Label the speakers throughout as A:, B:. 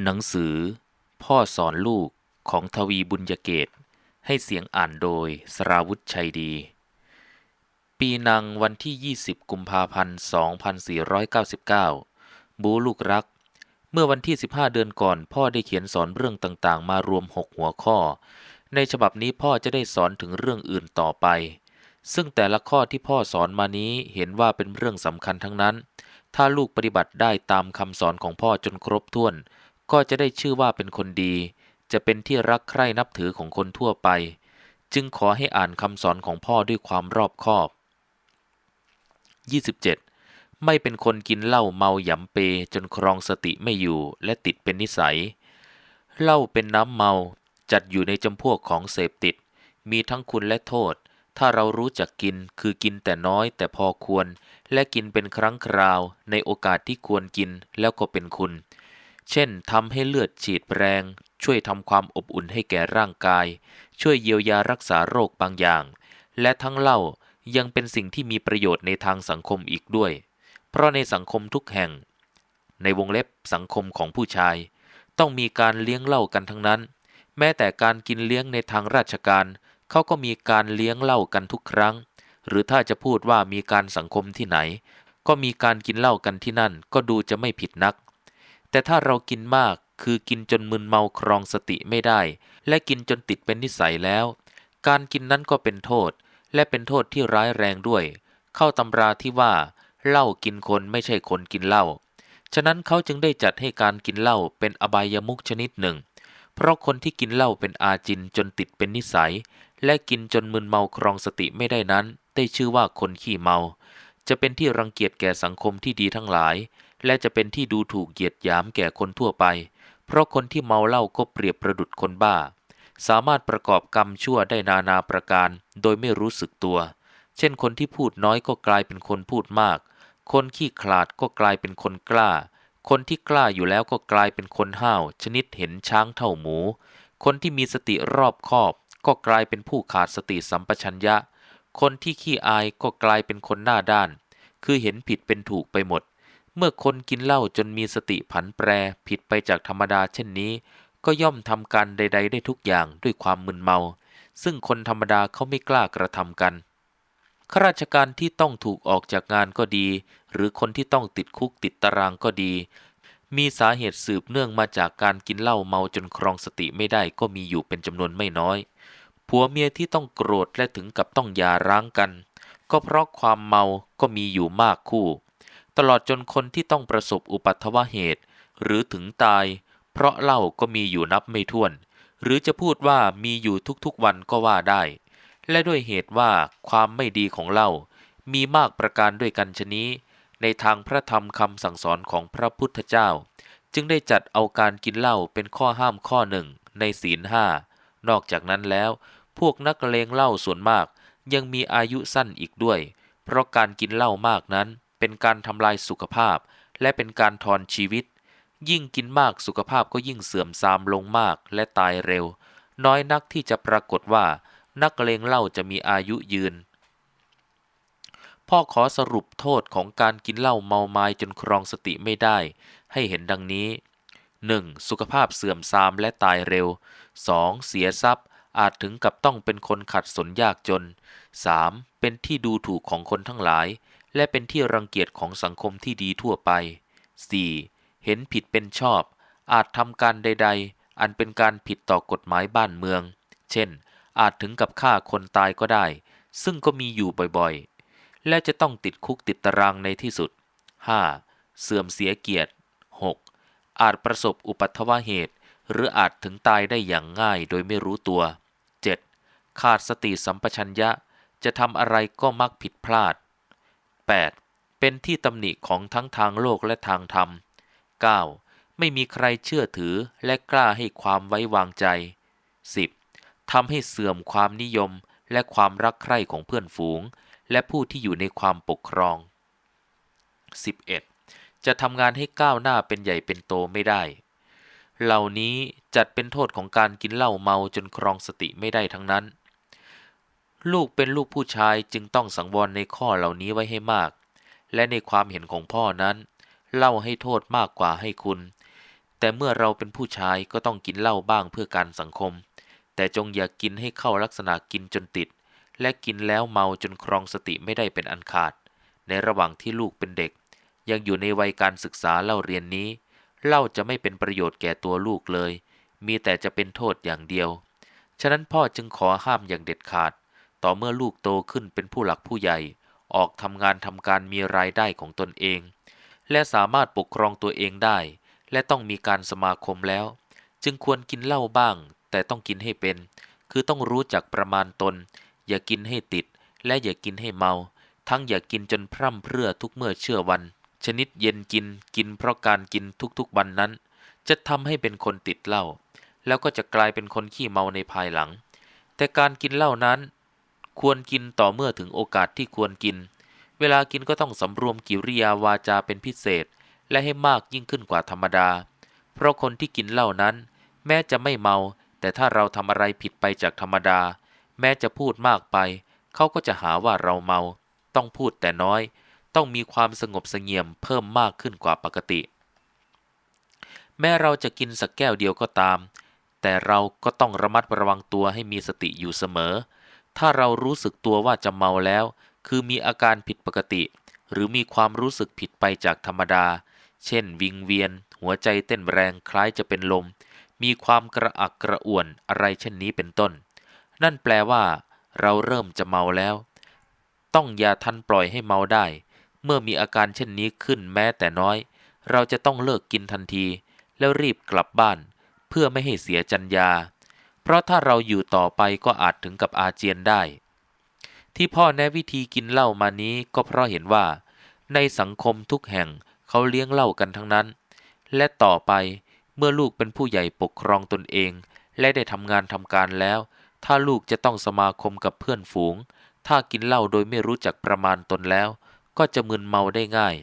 A: หนังสือ พ่อสอนลูกของทวีบุญยเกต ให้เสียงอ่านโดยสราวุธชัยดี ปีนังวันที่ 20 กุมภาพันธ์ 2499 บูลูกรัก เมื่อวันที่ 15 เดือนก่อน พ่อได้เขียนสอนเรื่องต่างๆ มารวม 6 หัวข้อ ในฉบับนี้พ่อจะได้สอนถึงเรื่องอื่นต่อไป ซึ่งแต่ละข้อที่พ่อสอนมานี้เห็นว่าเป็นเรื่องสำคัญทั้งนั้น ถ้าลูกปฏิบัติได้ตามคำสอนของพ่อจนครบถ้วน ก็จะได้ชื่อว่าเป็นคนดี จะเป็นที่รักใคร่นับถือของคนทั่วไป จึงขอให้อ่านคำสอนของพ่อด้วยความรอบคอบ 27. ไม่เป็นคนกินเหล้าเมาหยำเปจนครองสติไม่อยู่และติดเป็นนิสัย เหล้าเป็นน้ำเมาจัดอยู่ในจำพวกของเสพติด มีทั้งคุณและโทษ ถ้าเรารู้จักกินคือกินแต่น้อยแต่พอควร และกินเป็นครั้งคราว ในโอกาสที่ควรกินแล้วก็เป็นคุณ เช่นทำให้เลือดฉีดแรง ช่วยทำความอบอุ่นให้แก่ร่างกาย ช่วยเยียวยารักษาโรคบางอย่าง และทั้งเหล้ายังเป็นสิ่งที่มีประโยชน์ในทางสังคมอีกด้วย เพราะในสังคมทุกแห่ง ในวงเล็บสังคมของผู้ชาย ต้องมีการเลี้ยงเหล้ากันทั้งนั้น แม้แต่การกินเลี้ยงในทางราชการเขาก็มีการเลี้ยงเหล้ากันทุกครั้ง หรือถ้าจะพูดว่ามีการสังคมที่ไหน ก็มีการกินเหล้ากันที่นั่นก็ดูจะไม่ผิดนัก แต่ถ้าเรากินมากคือกินจนมึนเมาครองสติไม่ได้ และกินจนติดเป็นนิสัยแล้ว การกินนั้นก็เป็นโทษ และเป็นโทษที่ร้ายแรงด้วย เข้าตำราที่ว่าเหล้ากินคนไม่ใช่คนกินเหล้าฉะนั้นเขาจึงได้จัดให้การกินเหล้าเป็นอบายมุขชนิดหนึ่ง เพราะคนที่กินเหล้าเป็นอาจินจนติดเป็นนิสัย และกินจนมึนเมาครองสติไม่ได้นั้น ได้ชื่อว่าคนขี้เมา จะเป็นที่รังเกียจแก่สังคมที่ดีทั้งหลาย และจะเป็นที่ดูถูกเหยียดหยามแก่คนทั่วไป เพราะคนที่เมาเหล้าก็เปรียบประดุดคนบ้า สามารถประกอบกรรมชั่วได้นานาประการ โดยไม่รู้สึกตัว เช่นคนที่พูดน้อยก็กลายเป็นคนพูดมาก คนขี้ขลาดก็กลายเป็นคนกล้า คนที่กล้าอยู่แล้วก็กลายเป็นคนห้าว ชนิดเห็นช้างเท่าหมู คนที่มีสติรอบคอบ ก็กลายเป็นผู้ขาดสติสัมปชัญญะ คนที่ขี้อายก็กลายเป็นคนหน้าด้าน คือเห็นผิดเป็นถูกไปหมด เมื่อคนกินเหล้าจนมีสติผันแปรผิดไปจากธรรมดาเช่นนี้ ก็ย่อมทำการใด ๆ ได้ทุกอย่างด้วยความมึนเมา ซึ่งคนธรรมดาเขาไม่กล้ากระทำกันข้าราชการที่ต้องถูกออกจากงานก็ดี หรือคนที่ต้องติดคุกติดตารางก็ดี มีสาเหตุสืบเนื่องมาจากการกินเหล้าเมาจนครองสติไม่ได้ก็มีอยู่เป็นจำนวนไม่น้อย ผัวเมียที่ต้องโกรธและถึงกับต้องหย่าร้างกัน ก็เพราะความเมาก็มีอยู่มากคู่ ตลอดจนคนที่ต้องประสบอุปัตถวเหตุ หรือถึงตาย เพราะเหล้าก็มีอยู่นับไม่ถ้วน หรือจะพูดว่ามีอยู่ทุกๆวันก็ว่าได้ และด้วยเหตุว่าความไม่ดีของเหล้ามีมากประการด้วยกันชนี้ ในทางพระธรรมคำสั่งสอนของพระพุทธเจ้า จึงได้จัดเอาการกินเหล้าเป็นข้อห้ามข้อหนึ่งในศีลห้านอกจากนั้นแล้ว พวกนักเลงเหล้าส่วนมากยังมีอายุสั้นอีกด้วย เพราะการกินเหล้ามากนั้น เป็นการทำลายสุขภาพ และเป็นการทอนชีวิต ยิ่งกินมากสุขภาพก็ยิ่งเสื่อมทรามลงมากและตายเร็ว น้อยนักที่จะปรากฏว่า นักเลงเหล้าจะมีอายุยืน พ่อขอสรุปโทษของการกินเหล้าเมาไม้จนครองสติไม่ได้ ให้เห็นดังนี้ 1. สุขภาพเสื่อมทรามและตายเร็ว 2. เสียทรัพย์อาจถึงกับต้องเป็นคนขัดสนยากจน 3. เป็นที่ดูถูกของคนทั้งหลาย และเป็นที่รังเกียจของสังคมที่ดีทั่วไป 4. เห็นผิดเป็นชอบ อาจทำการใด ๆ อันเป็นการผิดต่อกฎหมายบ้านเมือง เช่น อาจถึงกับฆ่าคนตายก็ได้ ซึ่งก็มีอยู่บ่อยๆ และจะต้องติดคุกติดตารางในที่สุด 5. เสื่อมเสียเกียรติ 6. อาจประสบอุปัตวเหตุ หรืออาจถึงตายได้อย่างง่ายโดยไม่รู้ตัว 7. ขาดสติสัมปชัญญะ จะทำอะไรก็มักผิดพลาด 8. เป็นที่ตำหนิของทั้งทางโลกและทางธรรม 9. ไม่มีใครเชื่อถือและกล้าให้ความไว้วางใจ 10. ทำให้เสื่อมความนิยมและความรักใคร่ของเพื่อนฝูง และผู้ที่อยู่ในความปกครอง 11. จะทำงานให้ก้าวหน้าเป็นใหญ่เป็นโตไม่ได้ เหล่านี้จัดเป็นโทษของการกินเหล้าเมาจนครองสติไม่ได้ทั้งนั้น ลูกเป็นลูกผู้ชายจึงต้องสังวรในข้อเหล่านี้ไว้ให้มาก และในความเห็นของพ่อนั้น เล่าให้โทษมากกว่าให้คุณ แต่เมื่อเราเป็นผู้ชายก็ต้องกินเหล้าบ้างเพื่อการสังคม แต่จงอย่ากกินให้เข้าลักษณะกินจนติด และกินแล้วเมาจนครองสติไม่ได้เป็นอันขาด ในระหว่างที่ลูกเป็นเด็ก ยังอยู่ในวัยการศึกษาเล่าเรียนนี้เหล้าจะไม่เป็นประโยชน์แก่ตัวลูกเลย มีแต่จะเป็นโทษอย่างเดียว ฉะนั้นพ่อจึงขอห้ามอย่างเด็ดขาด ต่อเมื่อลูกโตขึ้นเป็นผู้หลักผู้ใหญ่ ออกทำงานทำการมีรายได้ของตนเอง และสามารถปกครองตัวเองได้ และต้องมีการสมาคมแล้ว จึงควรกินเหล้าบ้าง แต่ต้องกินให้เป็น คือต้องรู้จักประมาณตน อย่ากินให้ติด และอย่ากินให้เมา ทั้งอย่ากินจนพร่ำเพรื่อทุกเมื่อเชื่อวัน ชนิดเย็นกินกินเพราะการกินทุกๆวันนั้น จะทำให้เป็นคนติดเหล้าแล้วก็จะกลายเป็นคนขี้เมาในภายหลัง แต่การกินเหล้านั้น ควรกินต่อเมื่อถึงโอกาสที่ควรกิน เวลากินก็ต้องสำรวมกิริยาวาจาเป็นพิเศษ และให้มากยิ่งขึ้นกว่าธรรมดา เพราะคนที่กินเหล้านั้น แม้จะไม่เมา แต่ถ้าเราทำอะไรผิดไปจากธรรมดา แม้จะพูดมากไป เขาก็จะหาว่าเราเมา ต้องพูดแต่น้อย ต้องมีความสงบเสงี่ยมเพิ่มมากขึ้นกว่าปกติ แม้เราจะกินสักแก้วเดียวก็ตาม แต่เราก็ต้องระมัดระวังตัวให้มีสติอยู่เสมอ ถ้าเรารู้สึกตัวว่าจะเมาแล้ว คือมีอาการผิดปกติ หรือมีความรู้สึกผิดไปจากธรรมดา เช่น วิงเวียน หัวใจเต้นแรงคล้ายจะเป็นลม มีความกระอักกระอ่วนอะไรเช่นนี้เป็นต้น นั่นแปลว่า เราเริ่มจะเมาแล้ว ต้องอย่าทันปล่อยให้เมาได้ เมื่อมีอาการเช่นนี้ขึ้นแม้แต่น้อย เราจะต้องเลิกกินทันที แล้วรีบกลับบ้าน เพื่อไม่ให้เสียจัญญา เพราะถ้าเราอยู่ต่อไปก็อาจถึงกับอาเจียนได้ ที่พ่อแนะวิธีกินเหล้ามานี้ก็เพราะเห็นว่า ในสังคมทุกแห่งเขาเลี้ยงเหล้ากันทั้งนั้น และต่อไปเมื่อลูกเป็นผู้ใหญ่ปกครองตนเอง และได้ทำงานทำการแล้ว ถ้าลูกจะต้องสมาคมกับเพื่อนฝูง ถ้ากินเหล้าโดยไม่รู้จักประมาณตนแล้ว ก็จะมึนเมาได้ง่าย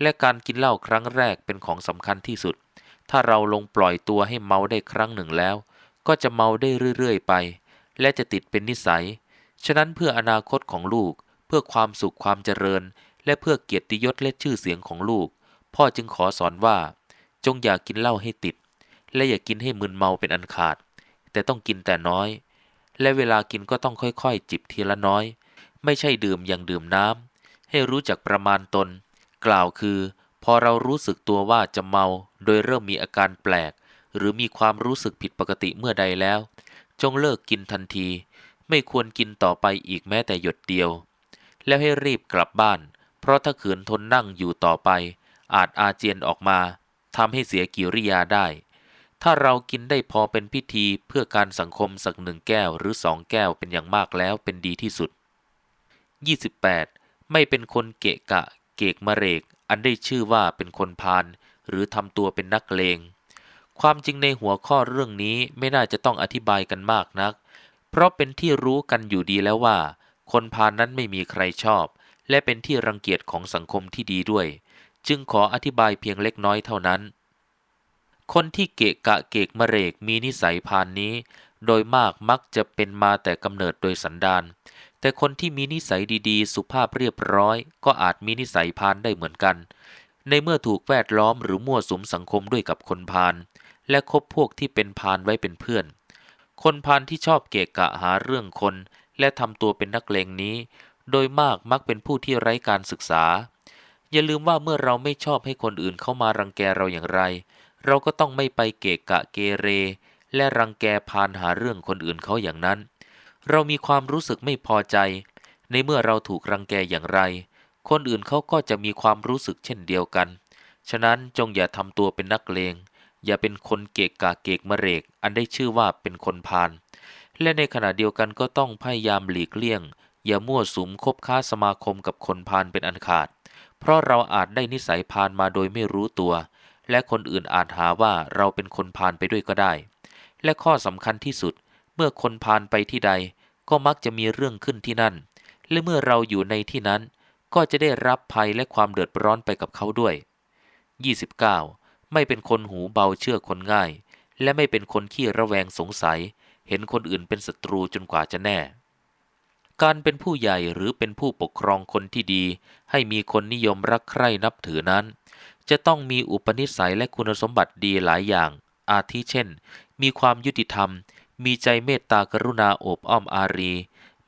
A: และการกินเหล้าครั้งแรกเป็นของสำคัญที่สุด ถ้าเราลงปล่อยตัวให้เมาได้ครั้งหนึ่งแล้ว ก็จะเมาได้เรื่อยๆไป และจะติดเป็นนิสัย ฉะนั้นเพื่ออนาคตของลูก เพื่อความสุขความเจริญ และเพื่อเกียรติยศและชื่อเสียงของลูก พ่อจึงขอสอนว่า จงอย่ากกินเหล้าให้ติด และอย่ากินให้มึนเมาเป็นอันขาด แต่ต้องกินแต่น้อย และเวลากินก็ต้องค่อยๆ จิบทีละน้อย ไม่ใช่ดื่มอย่างดื่มน้ำให้รู้จักประมาณตน กล่าวคือ พอเรารู้สึกตัวว่าจะเมา โดยเริ่มมีอาการแปลก หรือมีความรู้สึกผิดปกติเมื่อใดแล้ว จงเลิกกินทันที ไม่ควรกินต่อไปอีกแม้แต่หยดเดียว แล้วให้รีบกลับบ้าน เพราะถ้าขืนทนนั่งอยู่ต่อไป อาจอาเจียนออกมาทำให้เสียกิริยาได้ ถ้าเรากินได้พอเป็นพิธีเพื่อการสังคมสักหนึ่งแก้วหรือสองแก้วเป็นอย่างมากแล้วเป็นดีที่สุด 28. ไม่เป็นคนเกะกะ เกกมะเรก อันได้ชื่อว่าเป็นคนพาลหรือทำตัวเป็นนักเลง ความจริงในหัวข้อเรื่องนี้ไม่น่าจะต้องอธิบายกันมากนัก เพราะเป็นที่รู้กันอยู่ดีแล้วว่า คนพาลนนั้นไม่มีใครชอบ และเป็นที่รังเกียจของสังคมที่ดีด้วย จึงขออธิบายเพียงเล็กน้อยเท่านั้น คนที่เกะกะเกกมะเรกมีนิสัยพานนี้ โดยมากมักจะเป็นมาแต่กำเนิดโดยสันดานแต่คนที่มีนิสัยดีๆ สุภาพเรียบร้อย ก็อาจมีนิสัยพานได้เหมือนกัน ในเมื่อถูกแวดล้อมหรือมั่วสุมสังคมด้วยกับคนพาล และคบพวกที่เป็นพาลไว้เป็นเพื่อน คนพาลที่ชอบเกะกะหาเรื่องคน และทำตัวเป็นนักเลงนี้ โดยมากมักเป็นผู้ที่ไร้การศึกษา อย่าลืมว่าเมื่อเราไม่ชอบให้คนอื่นเข้ามารังแกเราอย่างไร เราก็ต้องไม่ไปเกะกะเกเร และรังแกพาลหาเรื่องคนอื่นเขาอย่างนั้น เรามีความรู้สึกไม่พอใจ ในเมื่อเราถูกรังแกอย่างไร คนอื่นเขาก็จะมีความรู้สึกเช่นเดียวกัน ฉะนั้นจงอย่าทำตัวเป็นนักเลง อย่าเป็นคนเกะกะเกกมะเรก อันได้ชื่อว่าเป็นคนพาลและในขณะเดียวกันก็ต้องพยายามหลีกเลี่ยง อย่ามั่วสุมคบค้าสมาคมกับคนพาลเป็นอันขาด เพราะเราอาจได้นิสัยพาลมาโดยไม่รู้ตัว และคนอื่นอาจหาว่าเราเป็นคนพาลไปด้วยก็ได้ และข้อสำคัญที่สุด เมื่อคนพาลไปที่ใด ก็มักจะมีเรื่องขึ้นที่นั่น และเมื่อเราอยู่ในที่นั้น ก็จะได้รับภัยและความเดือดร้อนไปกับเขาด้วย 29. ไม่เป็นคนหูเบาเชื่อคนง่าย และไม่เป็นคนขี้ระแวงสงสัย เห็นคนอื่นเป็นศัตรูจนกว่าจะแน่ การเป็นผู้ใหญ่หรือเป็นผู้ปกครองคนที่ดี ให้มีคนนิยมรักใคร่นับถือนั้น จะต้องมีอุปนิสัยและคุณสมบัติดีหลายอย่าง อาทิเช่น มีความยุติธรรม มีใจเมตตากรุณาโอบอ้อมอารี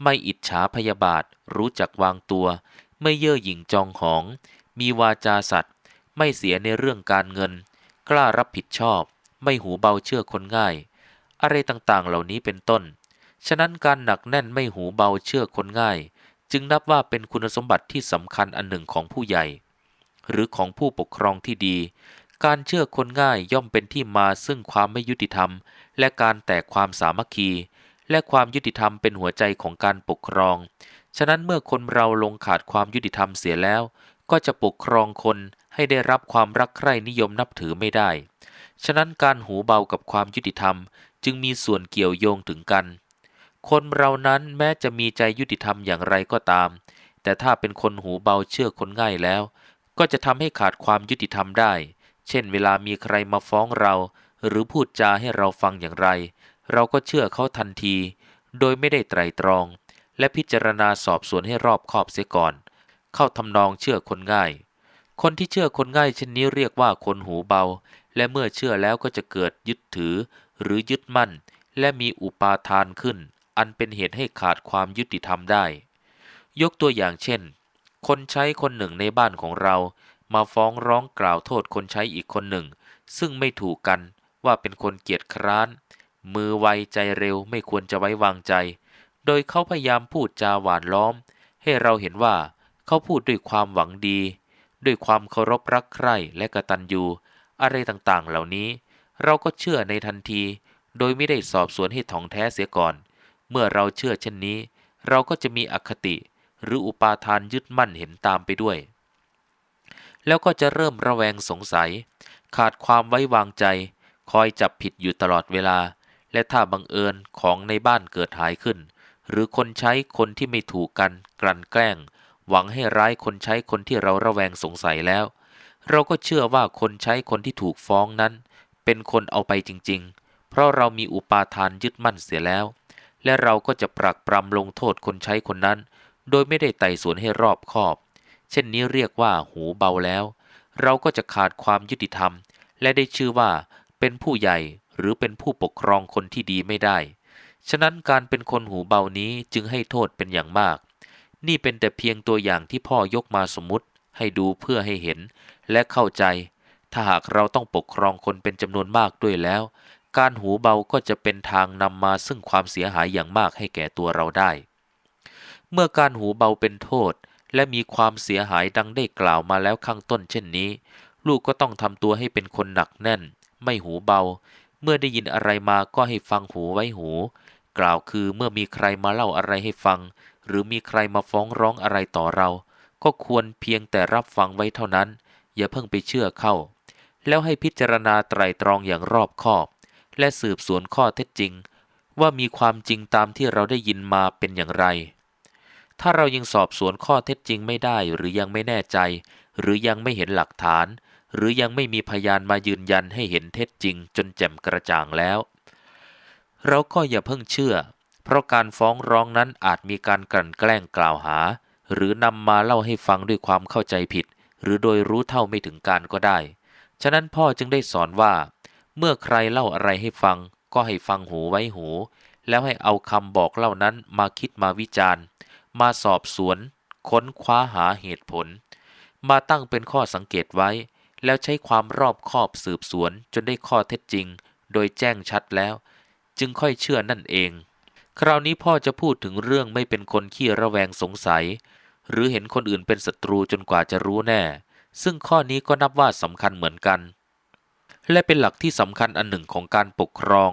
A: ไม่อิจฉาพยาบาท รู้จักวางตัว ไม่เย่อหยิ่งจองหอง มีวาจาสัตย์ไม่เสียในเรื่องการเงิน กล้ารับผิดชอบ ไม่หูเบาเชื่อคนง่าย อะไรต่างๆ เหล่านี้เป็นต้น ฉะนั้นการหนักแน่นไม่หูเบาเชื่อคนง่าย จึงนับว่าเป็นคุณสมบัติที่สำคัญอันหนึ่งของผู้ใหญ่ หรือของผู้ปกครองที่ดี การเชื่อคนง่ายย่อมเป็นที่มาซึ่งความไม่ยุติธรรม และการแตกความสามัคคี และความยุติธรรมเป็นหัวใจของการปกครอง ฉะนั้นเมื่อคนเราลงขาดความยุติธรรมเสียแล้ว ก็จะปกครองคน ให้ได้รับความรักใคร่นิยมนับถือไม่ได้ ฉะนั้นการหูเบากับความยุติธรรม จึงมีส่วนเกี่ยวโยงถึงกัน คนเรานั้นแม้จะมีใจยุติธรรมอย่างไรก็ตาม แต่ถ้าเป็นคนหูเบาเชื่อคนง่ายแล้ว ก็จะทำให้ขาดความยุติธรรมได้ เช่น เวลามีใครมาฟ้องเรา หรือพูดจาให้เราฟังอย่างไร เราก็เชื่อเขาทันที โดยไม่ได้ไตรตรอง และพิจารณาสอบสวนให้รอบคอบเสียก่อน เข้าทำนองเชื่อคนง่าย คนที่เชื่อคนง่ายเช่นนี้เรียกว่าคนหูเบา และเมื่อเชื่อแล้วก็จะเกิดยึดถือ หรือยึดมั่น และมีอุปาทานขึ้น อันเป็นเหตุให้ขาดความยุติธรรมได้ ยกตัวอย่างเช่น คนใช้คนหนึ่งในบ้านของเรา มาฟ้องร้องกล่าวโทษคนใช้อีกคนหนึ่ง ซึ่งไม่ถูกกันว่าเป็นคนเกียจคร้าน มือไวใจเร็วไม่ควรจะไว้วางใจ โดยเขาพยายามพูดจาหวานล้อม ให้เราเห็นว่าเขาพูดด้วยความหวังดี ด้วยความเคารพรักใคร่และกตัญญูอะไรต่างๆ เหล่านี้ เราก็เชื่อในทันที โดยไม่ได้สอบสวนให้ถ่องแท้เสียก่อน เมื่อเราเชื่อเช่นนี้ เราก็จะมีอคติ หรืออุปาทานยึดมั่นเห็นตามไปด้วย แล้วก็จะเริ่มระแวงสงสัย ขาดความไว้วางใจ คอยจับผิดอยู่ตลอดเวลา และถ้าบังเอิญของในบ้านเกิดหายขึ้น หรือคนใช้คนที่ไม่ถูกกันกลั่นแกล้ง หวังให้ร้ายคนใช้คนที่เราระแวงสงสัยแล้ว เราก็เชื่อว่าคนใช้คนที่ถูกฟ้องนั้น เป็นคนเอาไปจริง ๆ เพราะเรามีอุปาทานยึดมั่นเสียแล้ว และเราก็จะปรักปรำลงโทษคนใช้คนนั้น โดยไม่ได้ไต่สวนให้รอบคอบ เช่นนี้เรียกว่าหูเบาแล้ว เราก็จะขาดความยุติธรรม และได้ชื่อว่า เป็นผู้ใหญ่หรือเป็นผู้ปกครองคนที่ดีไม่ได้ ฉะนั้นการเป็นคนหูเบานี้จึงให้โทษเป็นอย่างมาก นี่เป็นแต่เพียงตัวอย่างที่พ่อยกมาสมมติให้ดูเพื่อให้เห็น และเข้าใจ ถ้าหากเราต้องปกครองคนเป็นจำนวนมากด้วยแล้ว การหูเบาก็จะเป็นทางนำมาซึ่งความเสียหายอย่างมากให้แก่ตัวเราได้ เมื่อการหูเบาเป็นโทษ และมีความเสียหายดังได้กล่าวมาแล้วข้างต้นเช่นนี้ ลูกก็ต้องทำตัวให้เป็นคนหนักแน่น ไม่หูเบา เมื่อได้ยินอะไรมาก็ให้ฟังหูไว้หู กล่าวคือเมื่อมีใครมาเล่าอะไรให้ฟัง หรือมีใครมาฟ้องร้องอะไรต่อเรา ก็ควรเพียงแต่รับฟังไว้เท่านั้น อย่าเพิ่งไปเชื่อเข้า แล้วให้พิจารณาไตรตรองอย่างรอบคอบ และสืบสวนข้อเท็จจริง ว่ามีความจริงตามที่เราได้ยินมาเป็นอย่างไร ถ้าเรายังสอบสวนข้อเท็จจริงไม่ได้หรือยังไม่แน่ใจ หรือยังไม่เห็นหลักฐาน หรือยังไม่มีพยานมายืนยันให้เห็นเท็จจริง จนแจ่มกระจ่างแล้ว เราก็อย่าเพิ่งเชื่อ เพราะการฟ้องร้องนั้นอาจมีการกลั่นแกล้งกล่าวหา หรือนำมาเล่าให้ฟังด้วยความเข้าใจผิด หรือโดยรู้เท่าไม่ถึงการก็ได้ ฉะนั้นพ่อจึงได้สอนว่า เมื่อใครเล่าอะไรให้ฟัง ก็ให้ฟังหูไว้หู แล้วให้เอาคำบอกเล่านั้นมาคิดมาวิจารณ์ มาสอบสวน ค้นคว้าหาเหตุผล มาตั้งเป็นข้อสังเกตไว้ แล้วใช้ความรอบคอบสืบสวนจนได้ข้อเท็จจริง โดยแจ้งชัดแล้ว จึงค่อยเชื่อนั่นเอง คราวนี้พ่อจะพูดถึงเรื่องไม่เป็นคนขี้ระแวงสงสัย หรือเห็นคนอื่นเป็นศัตรูจนกว่าจะรู้แน่ ซึ่งข้อนี้ก็นับว่าสำคัญเหมือนกัน และเป็นหลักที่สำคัญอันหนึ่งของการปกครอง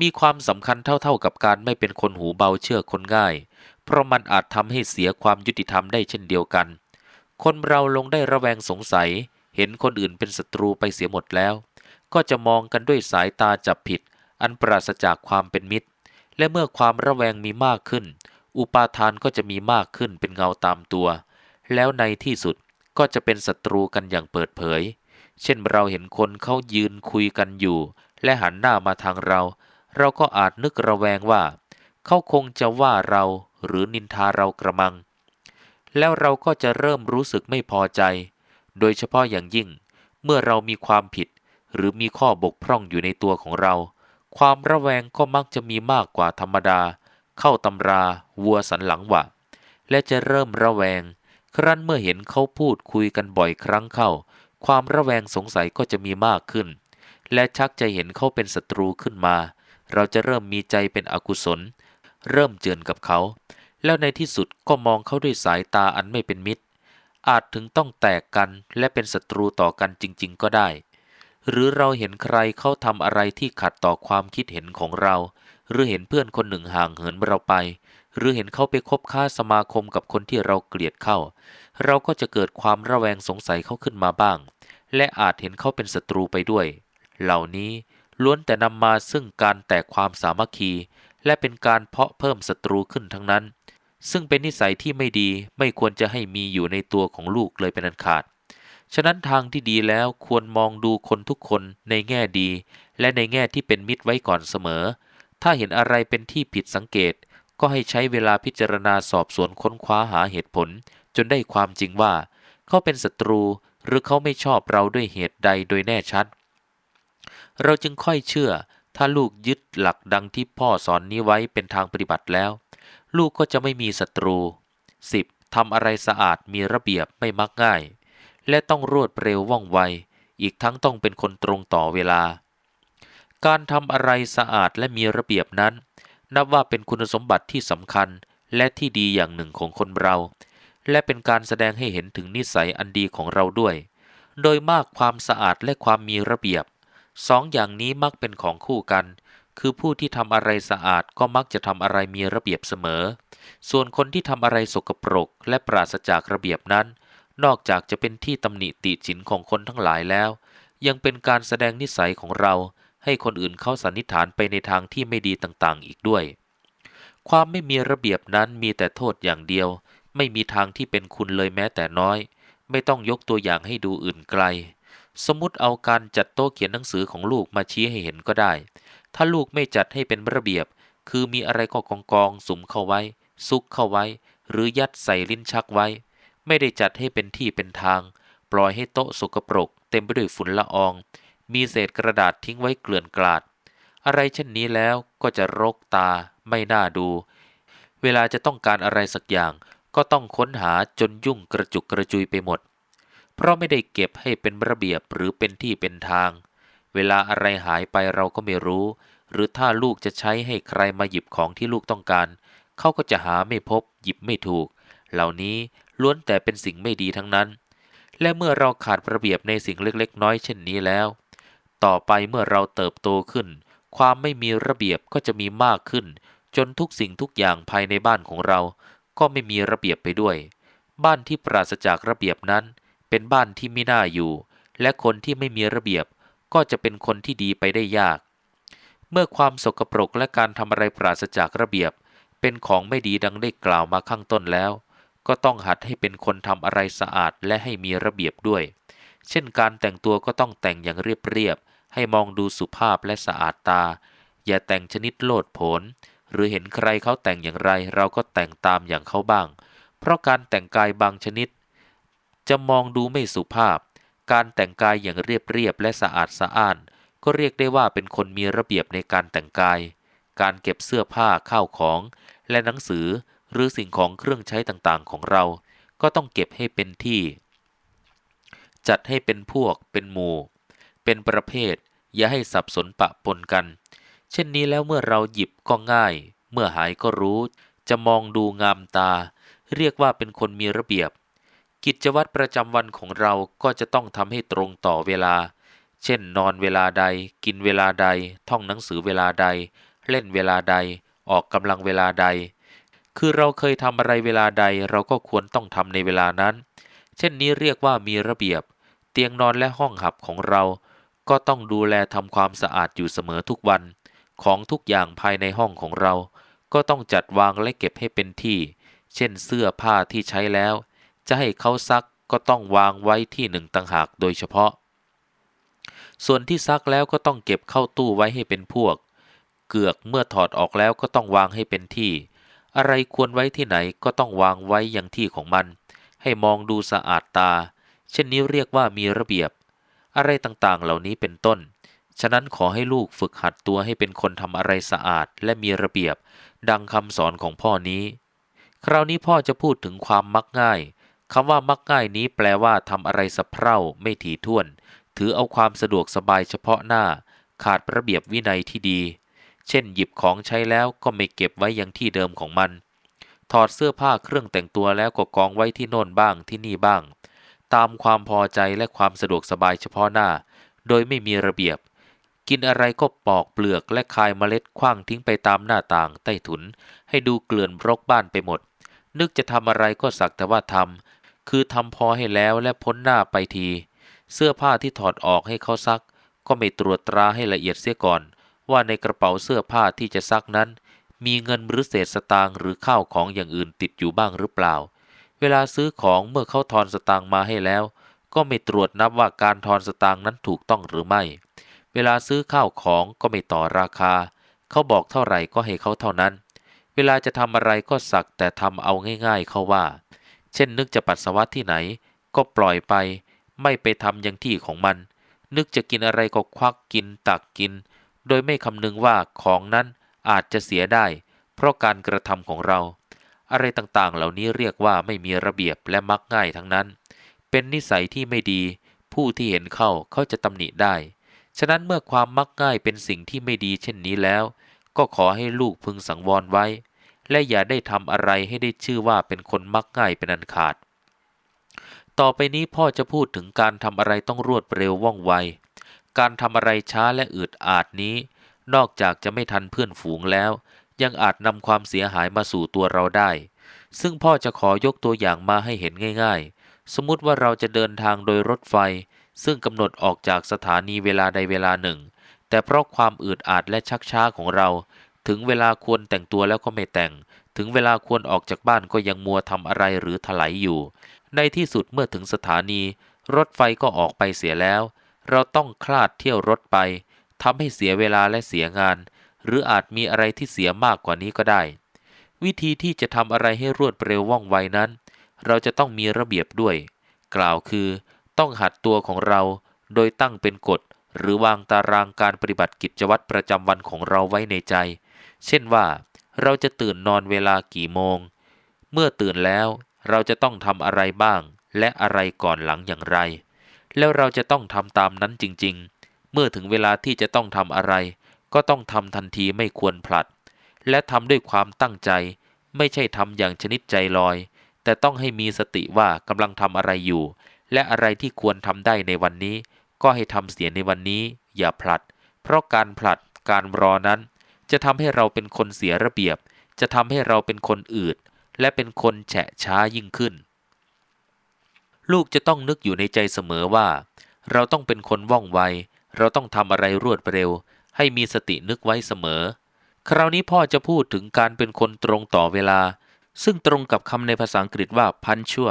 A: มีความสำคัญเท่าๆกับการไม่เป็นคนหูเบาเชื่อคนง่าย เพราะมันอาจทำให้เสียความยุติธรรมได้เช่นเดียวกัน คนเราลงได้ระแวงสงสัย เห็นคนอื่นเป็นศัตรูไปเสียหมดแล้ว ก็จะมองกันด้วยสายตาจับผิด อันปราศจากความเป็นมิตร และเมื่อความระแวงมีมากขึ้น อุปาทานก็จะมีมากขึ้นเป็นเงาตามตัว แล้วในที่สุดก็จะเป็นศัตรูกันอย่างเปิดเผย เช่นเราเห็นคนเขายืนคุยกันอยู่ และหันหน้ามาทางเรา เราก็อาจนึกระแวงว่า เขาคงจะว่าเราหรือนินทาเรากระมัง แล้วเราก็จะเริ่มรู้สึกไม่พอใจ โดยเฉพาะอย่างยิ่ง เมื่อเรามีความผิดหรือมีข้อบกพร่องอยู่ในตัวของเรา ความระแวงก็มักจะมีมากกว่าธรรมดา เข้าตำราวัวสันหลังหวะ และจะเริ่มระแวง ครั้นเมื่อเห็นเขาพูดคุยกันบ่อยครั้งเข้า ความระแวงสงสัยก็จะมีมากขึ้น และชักจะเห็นเขาเป็นศัตรูขึ้นมา เราจะเริ่มมีใจเป็นอกุศล เริ่มเจือนกับเขา แล้วในที่สุดก็มองเขาด้วยสายตาอันไม่เป็นมิตร อาจถึงต้องแตกกันและเป็นศัตรูต่อกันจริง ๆ ก็ได้ หรือเราเห็นใครเขาทำอะไรที่ขัดต่อความคิดเห็นของเรา หรือเห็นเพื่อนคนหนึ่งห่างเหินเราไป หรือเห็นเขาไปคบค้าสมาคมกับคนที่เราเกลียดเข้า เราก็จะเกิดความระแวงสงสัยเขาขึ้นมาบ้าง และอาจเห็นเขาเป็นศัตรูไปด้วย เหล่านี้ล้วนแต่นำมาซึ่งการแตกความสามัคคี และเป็นการเพาะเพิ่มศัตรูขึ้นทั้งนั้น ซึ่งเป็นนิสัยที่ไม่ดีไม่ควรจะให้มีอยู่ในตัวของลูกเลยเป็นอันขาด ฉะนั้นทางที่ดีแล้วควรมองดูคนทุกคนในแง่ดี และในแง่ที่เป็นมิตรไว้ก่อนเสมอ ถ้าเห็นอะไรเป็นที่ผิดสังเกต ก็ให้ใช้เวลาพิจารณาสอบสวนค้นคว้าหาเหตุผล จนได้ความจริงว่า เขาเป็นศัตรู หรือเขาไม่ชอบเราด้วยเหตุใดโดยแน่ชัด เราจึงค่อยเชื่อ ถ้าลูกยึดหลักดังที่พ่อสอนนี้ไว้เป็นทางปฏิบัติแล้ว ลูกก็จะไม่มีศัตรู 10. ทำอะไรสะอาดมีระเบียบไม่มักง่าย และต้องรวดเร็วว่องไว อีกทั้งต้องเป็นคนตรงต่อเวลา การทำอะไรสะอาดและมีระเบียบนั้น นับว่าเป็นคุณสมบัติที่สำคัญและที่ดีอย่างหนึ่งของคนเรา และเป็นการแสดงให้เห็นถึงนิสัยอันดีของเราด้วย โดยมากความสะอาดและความมีระเบียบสองอย่างนี้มักเป็นของคู่กัน คือผู้ที่ทำอะไรสะอาดก็มักจะทำอะไรมีระเบียบเสมอ ส่วนคนที่ทำอะไรสกปรกและปราศจากระเบียบนั้น นอกจากจะเป็นที่ตำหนิติฉินของคนทั้งหลายแล้ว ยังเป็นการแสดงนิสัยของเราให้คนอื่นเข้าสันนิษฐานไปในทางที่ไม่ดีต่างๆ อีกด้วย ความไม่มีระเบียบนั้นมีแต่โทษอย่างเดียว ไม่มีทางที่เป็นคุณเลยแม้แต่น้อย ไม่ต้องยกตัวอย่างให้ดูอื่นไกล สมมติเอาการจัดโต๊ะเขียนหนังสือของลูกมาชี้ให้เห็นก็ได้ ถ้าลูกไม่จัดให้เป็นระเบียบ คือมีอะไรก็กองกองสุมเข้าไว้ ซุกเข้าไว้ หรือยัดใส่ลิ้นชักไว้ ไม่ได้จัดให้เป็นที่เป็นทาง ปล่อยให้โต๊ะสกปรก เต็มไปด้วยฝุ่นละออง มีเศษกระดาษทิ้งไว้เกลื่อนกลาด อะไรเช่นนี้แล้วก็จะรกตา ไม่น่าดู เวลาจะต้องการอะไรสักอย่างก็ต้องค้นหาจนยุ่งกระจุกกระจุยไปหมด เพราะไม่ได้เก็บให้เป็นระเบียบหรือเป็นที่เป็นทาง เวลาอะไรหายไปเราก็ไม่รู้ หรือถ้าลูกจะใช้ให้ใครมาหยิบของที่ลูกต้องการ เขาก็จะหาไม่พบหยิบไม่ถูก เหล่านี้ ล้วนแต่เป็นสิ่งไม่ดีทั้งนั้น และเมื่อเราขาดระเบียบในสิ่งเล็กๆ น้อยเช่นนี้แล้ว ต่อไปเมื่อเราเติบโตขึ้น ความไม่มีระเบียบก็จะมีมากขึ้น จนทุกสิ่งทุกอย่างภายในบ้านของเรา ก็ไม่มีระเบียบไปด้วย บ้านที่ปราศจากระเบียบนั้น เป็นบ้านที่ไม่น่าอยู่ และคนที่ไม่มีระเบียบก็จะเป็นคนที่ดีไปได้ยาก เมื่อความสกปรกและการทำอะไรปราศจากระเบียบ เป็นของไม่ดีดังได้กล่าวมาข้างต้นแล้ว ก็ต้องหัดให้เป็นคนทำอะไรสะอาดและให้มีระเบียบด้วย เช่นการแต่งตัวก็ต้องแต่งอย่างเรียบๆ ให้มองดูสุภาพและสะอาดตา อย่าแต่งชนิดโลดโผน หรือเห็นใครเขาแต่งอย่างไร เราก็แต่งตามอย่างเขาบ้าง เพราะการแต่งกายบางชนิด จะมองดูไม่สุภาพ การแต่งกายอย่างเรียบๆ และสะอาดสะอ้าน ก็เรียกได้ว่าเป็นคนมีระเบียบในการแต่งกาย การเก็บเสื้อผ้าข้าวของ และหนังสือ หรือสิ่งของเครื่องใช้ต่างๆ ของเรา ก็ต้องเก็บให้เป็นที่ จัดให้เป็นพวก เป็นหมู่ เป็นประเภท อย่าให้สับสนปะปนกัน เช่นนี้แล้วเมื่อเราหยิบก็ง่าย เมื่อหายก็รู้ จะมองดูงามตา เรียกว่าเป็นคนมีระเบียบ กิจวัตรประจำวันของเราก็จะต้องทำให้ตรงต่อเวลา เช่น นอนเวลาใด กินเวลาใด ท่องหนังสือเวลาใด เล่นเวลาใด ออกกำลังเวลาใด คือเราเคยทำอะไรเวลาใดเราก็ควรต้องทำในเวลานั้น เช่นนี้เรียกว่ามีระเบียบ เตียงนอนและห้องหับของเรา ก็ต้องดูแลทำความสะอาดอยู่เสมอทุกวัน ของทุกอย่างภายในห้องของเรา ก็ต้องจัดวางและเก็บให้เป็นที่ เช่นเสื้อผ้าที่ใช้แล้ว จะให้เขาซักก็ต้องวางไว้ที่หนึ่งต่างหากโดยเฉพาะ ส่วนที่ซักแล้วก็ต้องเก็บเข้าตู้ไว้ให้เป็นพวก เกือกเมื่อถอดออกแล้วก็ต้องวางให้เป็นที่ อะไรควรไว้ที่ไหนก็ต้องวางไว้อย่างที่ของมัน ให้มองดูสะอาดตา เช่นนี้เรียกว่ามีระเบียบ อะไรต่างๆ เหล่านี้เป็นต้น ฉะนั้นขอให้ลูกฝึกหัดตัวให้เป็นคนทำอะไรสะอาดและมีระเบียบ ดังคำสอนของพ่อนี้ คราวนี้พ่อจะพูดถึงความมักง่ายคำว่ามักง่ายนี้แปลว่าทำอะไรสะเพร่าไม่ถี่ถ้วน ถือเอาความสะดวกสบายเฉพาะหน้า ขาดระเบียบวินัยที่ดี เช่นหยิบของใช้แล้วก็ไม่เก็บไว้ยังที่เดิมของมัน ถอดเสื้อผ้าเครื่องแต่งตัวแล้วก็กองไว้ที่โน่นบ้างที่นี่บ้าง ตามความพอใจและความสะดวกสบายเฉพาะหน้า โดยไม่มีระเบียบ กินอะไรก็ปอกเปลือกและคายเมล็ดคว้างทิ้งไปตามหน้าต่างใต้ถุน ให้ดูเกลื่อนรกบ้านไปหมด นึกจะทำอะไรก็สักแต่ว่าทำคือทำพอให้แล้วและพ้นหน้าไปที เสื้อผ้าที่ถอดออกให้เขาซัก ก็ไม่ตรวจตราให้ละเอียดเสียก่อน ว่าในกระเป๋าเสื้อผ้าที่จะซักนั้น มีเงินหรือเศษสตางค์หรือข้าวของอย่างอื่นติดอยู่บ้างหรือเปล่า เวลาซื้อของเมื่อเขาทอนสตางค์มาให้แล้ว ก็ไม่ตรวจนับว่าการทอนสตางค์นั้นถูกต้องหรือไม่ เวลาซื้อข้าวของก็ไม่ต่อราคา เขาบอกเท่าไหร่ก็ให้เขาเท่านั้น เวลาจะทำอะไรก็สักแต่ทำเอาง่าย ๆ เขาว่า เช่นนึกจะปัสสาวะที่ไหน ก็ปล่อยไป ไม่ไปทำอย่างที่ของมัน นึกจะกินอะไรก็ควักกินตักกิน โดยไม่คำนึงว่าของนั้นอาจจะเสียได้ เพราะการกระทำของเรา อะไรต่างๆ เหล่านี้เรียกว่าไม่มีระเบียบและมักง่ายทั้งนั้น เป็นนิสัยที่ไม่ดี ผู้ที่เห็นเข้าเขาจะตำหนิได้ ฉะนั้นเมื่อความมักง่ายเป็นสิ่งที่ไม่ดีเช่นนี้แล้ว ก็ขอให้ลูกพึงสังวรไว้ และอย่าได้ทำอะไรให้ได้ชื่อว่าเป็นคนมักง่ายเป็นอันขาด ต่อไปนี้พ่อจะพูดถึงการทำอะไรต้องรวดเร็วว่องไว การทำอะไรช้าและอืดอาดนี้ นอกจากจะไม่ทันเพื่อนฝูงแล้ว ยังอาจนำความเสียหายมาสู่ตัวเราได้ ซึ่งพ่อจะขอยกตัวอย่างมาให้เห็นง่าย ๆ สมมติว่าเราจะเดินทางโดยรถไฟ ซึ่งกำหนดออกจากสถานีเวลาใดเวลาหนึ่ง แต่เพราะความอืดอาดและชักช้าของเรา ถึงเวลาควรแต่งตัวแล้วก็ไม่แต่ง ถึงเวลาควรออกจากบ้านก็ยังมัวทำอะไรหรือถลายอยู่ ในที่สุดเมื่อถึงสถานี รถไฟก็ออกไปเสียแล้ว เราต้องคลาดเที่ยวรถไปทำให้เสียเวลาและเสียงาน หรืออาจมีอะไรที่เสียมากกว่านี้ก็ได้ วิธีที่จะทำอะไรให้รวดเร็วว่องไวนั้น เราจะต้องมีระเบียบด้วย กล่าวคือ ต้องหัดตัวของเรา โดยตั้งเป็นกฎ หรือวางตารางการปฏิบัติกิจวัตรประจำวันของเราไว้ในใจ เช่นว่า เราจะตื่นนอนเวลากี่โมง เมื่อตื่นแล้วเราจะต้องทำอะไรบ้าง และอะไรก่อนหลังอย่างไร แล้วเราจะต้องทำตามนั้นจริง ๆ เมื่อถึงเวลาที่จะต้องทำอะไร ก็ต้องทำทันทีไม่ควรผลัด และทำด้วยความตั้งใจ ไม่ใช่ทำอย่างชนิดใจลอย แต่ต้องให้มีสติว่ากำลังทำอะไรอยู่ และอะไรที่ควรทำได้ในวันนี้ ก็ให้ทำเสียในวันนี้ อย่าผลัด เพราะการผลัดการรอนั้น จะทำให้เราเป็นคนเสียระเบียบ จะทำให้เราเป็นคนอืดและเป็นคนแฉะช้ายิ่งขึ้น ลูกจะต้องนึกอยู่ในใจเสมอว่า เราต้องเป็นคนว่องไว เราต้องทำอะไรรวดเร็ว ให้มีสตินึกไว้เสมอ คราวนี้พ่อจะพูดถึงการเป็นคนตรงต่อเวลา ซึ่งตรงกับคำในภาษาอังกฤษว่าพันชั่ว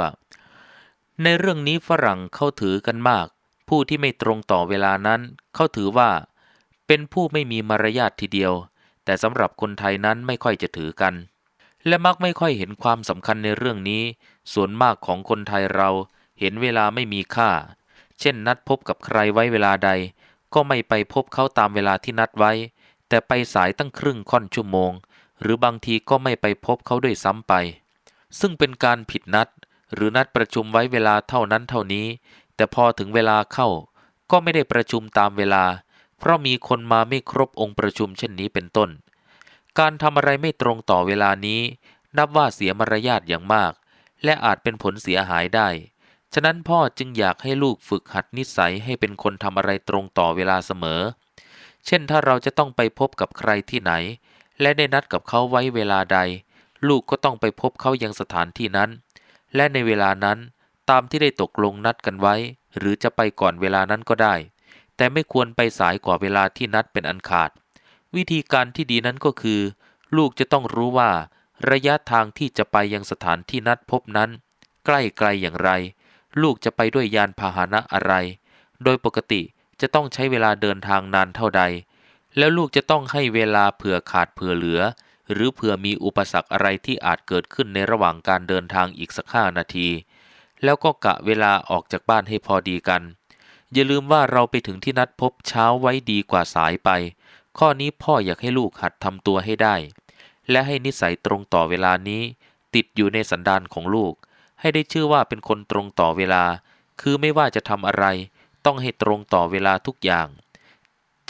A: ในเรื่องนี้ฝรั่งเขาถือกันมาก ผู้ที่ไม่ตรงต่อเวลานั้นเขาถือว่า เป็นผู้ไม่มีมารยาททีเดียว แต่สำหรับคนไทยนั้นไม่ค่อยจะถือกัน และมักไม่ค่อยเห็นความสำคัญในเรื่องนี้ ส่วนมากของคนไทยเรา เห็นเวลาไม่มีค่า เช่นนัดพบกับใครไว้เวลาใด ก็ไม่ไปพบเขาตามเวลาที่นัดไว้ แต่ไปสายตั้งครึ่งค่อนชั่วโมง หรือบางทีก็ไม่ไปพบเขาด้วยซ้ำไป ซึ่งเป็นการผิดนัด หรือนัดประชุมไว้เวลาเท่านั้นเท่านี้ แต่พอถึงเวลาเข้า ก็ไม่ได้ประชุมตามเวลา เพราะมีคนมาไม่ครบองค์ประชุมเช่นนี้เป็นต้น การทำอะไรไม่ตรงต่อเวลานี้ นับว่าเสียมารยาทอย่างมาก และอาจเป็นผลเสียหายได้ ฉะนั้นพ่อจึงอยากให้ลูกฝึกหัดนิสัยให้เป็นคนทำอะไรตรงต่อเวลาเสมอ เช่นถ้าเราจะต้องไปพบกับใครที่ไหน และได้นัดกับเขาไว้เวลาใด ลูกก็ต้องไปพบเขายังสถานที่นั้น และในเวลานั้นตามที่ได้ตกลงนัดกันไว้ หรือจะไปก่อนเวลานั้นก็ได้ แต่ไม่ควรไปสายกว่าเวลาที่นัดเป็นอันขาด วิธีการที่ดีนั้นก็คือ ลูกจะต้องรู้ว่า ระยะทางที่จะไปยังสถานที่นัดพบนั้น ใกล้ไกลอย่างไร ลูกจะไปด้วยยานพาหนะอะไร โดยปกติจะต้องใช้เวลาเดินทางนานเท่าใด แล้วลูกจะต้องให้เวลาเผื่อขาดเผื่อเหลือ หรือเผื่อมีอุปสรรคอะไรที่อาจเกิดขึ้นในระหว่างการเดินทางอีกสักห้านาที แล้วก็กะเวลาออกจากบ้านให้พอดีกัน อย่าลืมว่าเราไปถึงที่นัดพบเช้าไว้ดีกว่าสายไป ข้อนี้พ่ออยากให้ลูกหัดทำตัวให้ได้ และให้นิสัยตรงต่อเวลานี้ ติดอยู่ในสันดานของลูก ให้ได้ชื่อว่าเป็นคนตรงต่อเวลา คือไม่ว่าจะทำอะไร ต้องให้ตรงต่อเวลาทุกอย่าง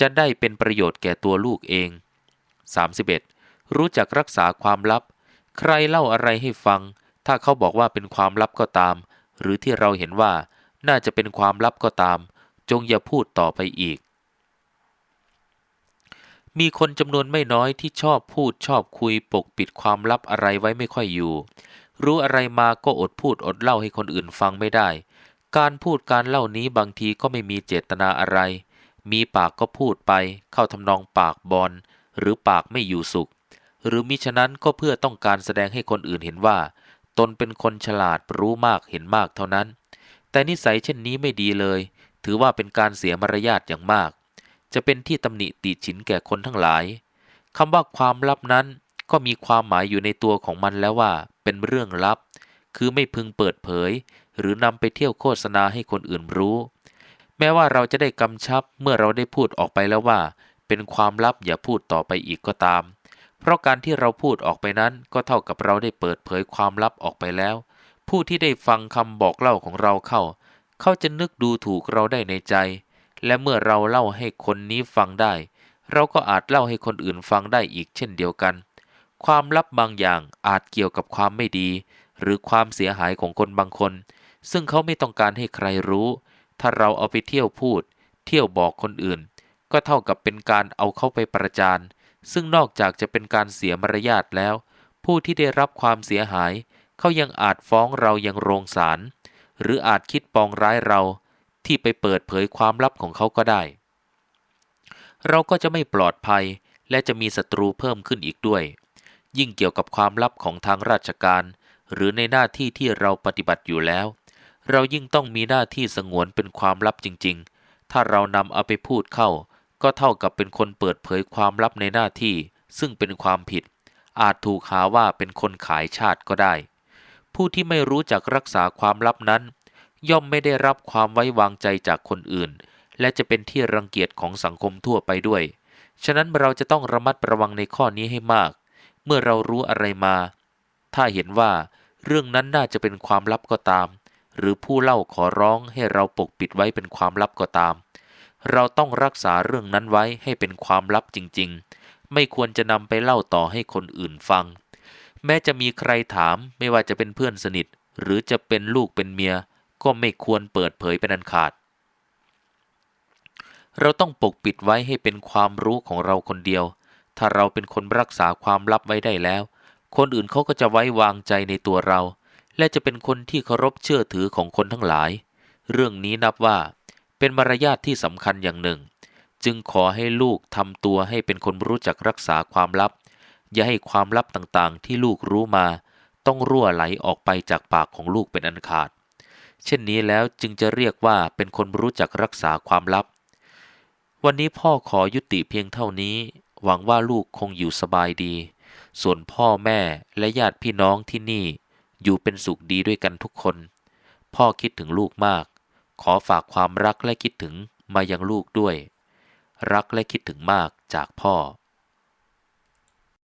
A: จะได้เป็นประโยชน์แก่ตัวลูกเอง 31. รู้จักรักษาความลับ ใครเล่าอะไรให้ฟัง ถ้าเขาบอกว่าเป็นความลับก็ตาม หรือที่เราเห็นว่าน่าจะเป็นความลับก็ตาม จงอย่าพูดต่อไปอีก มีคนจำนวนไม่น้อยที่ชอบพูดชอบคุยปกปิดความลับอะไรไว้ไม่ค่อยอยู่ รู้อะไรมาก็อดพูดอดเล่าให้คนอื่นฟังไม่ได้ การพูดการเล่านี้บางทีก็ไม่มีเจตนาอะไร มีปากก็พูดไป เข้าทำนองปากบอลหรือปากไม่อยู่สุข หรือมิฉะนั้นก็เพื่อต้องการแสดงให้คนอื่นเห็นว่า ตนเป็นคนฉลาดรู้มากเห็นมากเท่านั้น แต่นิสัยเช่นนี้ไม่ดีเลย ถือว่าเป็นการเสียมารยาทอย่างมาก จะเป็นที่ตำหนิติฉินแก่คนทั้งหลายคำว่าความลับนั้นก็มีความหมายอยู่ในตัวของมันแล้วว่า เป็นเรื่องลับ คือไม่พึงเปิดเผย หรือนำไปเที่ยวโฆษณาให้คนอื่นรู้ แม้ว่าเราจะได้กำชับเมื่อเราได้พูดออกไปแล้วว่า เป็นความลับอย่าพูดต่อไปอีกก็ตาม เพราะการที่เราพูดออกไปนั้นก็เท่ากับเราได้เปิดเผยความลับออกไปแล้ว ผู้ที่ได้ฟังคำบอกเล่าของเราเข้า เขาจะนึกดูถูกเราได้ในใจ และเมื่อเราเล่าให้คนนี้ฟังได้ เราก็อาจเล่าให้คนอื่นฟังได้อีกเช่นเดียวกัน ความลับบางอย่างอาจเกี่ยวกับความไม่ดี หรือความเสียหายของคนบางคน ซึ่งเขาไม่ต้องการให้ใครรู้ ถ้าเราเอาไปเที่ยวพูด เที่ยวบอกคนอื่น ก็เท่ากับเป็นการเอาเข้าไปประจานซึ่งนอกจากจะเป็นการเสียมารยาทแล้ว ผู้ที่ได้รับความเสียหาย เขายังอาจฟ้องเรายังโรงศาลหรืออาจคิดปองร้ายเรา ที่ไปเปิดเผยความลับของเขาก็ได้ เราก็จะไม่ปลอดภัยและจะมีศัตรูเพิ่มขึ้นอีกด้วย ยิ่งเกี่ยวกับความลับของทางราชการ หรือในหน้าที่ที่เราปฏิบัติอยู่แล้ว เรายิ่งต้องมีหน้าที่สงวนเป็นความลับจริง ๆ ถ้าเรานำเอาไปพูดเข้า ก็เท่ากับเป็นคนเปิดเผยความลับในหน้าที่ ซึ่งเป็นความผิด อาจถูกหาว่าเป็นคนขายชาติก็ได้ ผู้ที่ไม่รู้จักรักษาความลับนั้น ย่อมไม่ได้รับความไว้วางใจจากคนอื่น และจะเป็นที่รังเกียจของสังคมทั่วไปด้วย ฉะนั้นเราจะต้องระมัดระวังในข้อนี้ให้มาก เมื่อเรารู้อะไรมา ถ้าเห็นว่าเรื่องนั้นน่าจะเป็นความลับก็ตาม หรือผู้เล่าขอร้องให้เราปกปิดไว้เป็นความลับก็ตาม เราต้องรักษาเรื่องนั้นไว้ให้เป็นความลับจริง ๆ ไม่ควรจะนำไปเล่าต่อให้คนอื่นฟัง แม้จะมีใครถามไม่ว่าจะเป็นเพื่อนสนิท หรือจะเป็นลูกเป็นเมีย ก็ไม่ควรเปิดเผยเป็นอันขาด เราต้องปกปิดไว้ให้เป็นความรู้ของเราคนเดียว ถ้าเราเป็นคนรักษาความลับไว้ได้แล้ว คนอื่นเขาก็จะไว้วางใจในตัวเรา และจะเป็นคนที่เคารพเชื่อถือของคนทั้งหลาย เรื่องนี้นับว่า เป็นมารยาทที่สำคัญอย่างหนึ่ง จึงขอให้ลูกทำตัวให้เป็นคนรู้จักรักษาความลับ อย่าให้ความลับต่างๆ ที่ลูกรู้มา ต้องรั่วไหลออกไปจากปากของลูกเป็นอันขาด เช่นนี้แล้วจึงจะเรียกว่าเป็นคนรู้จักรักษาความลับ วันนี้พ่อขอยุติเพียงเท่านี้ หวังว่าลูกคงอยู่สบายดี ส่วนพ่อแม่และญาติพี่น้องที่นี่ อยู่เป็นสุขดีด้วยกันทุกคน พ่อคิดถึงลูกมาก ขอฝากความรักและคิดถึงมายังลูกด้วย รักและคิดถึงมากจากพ่อ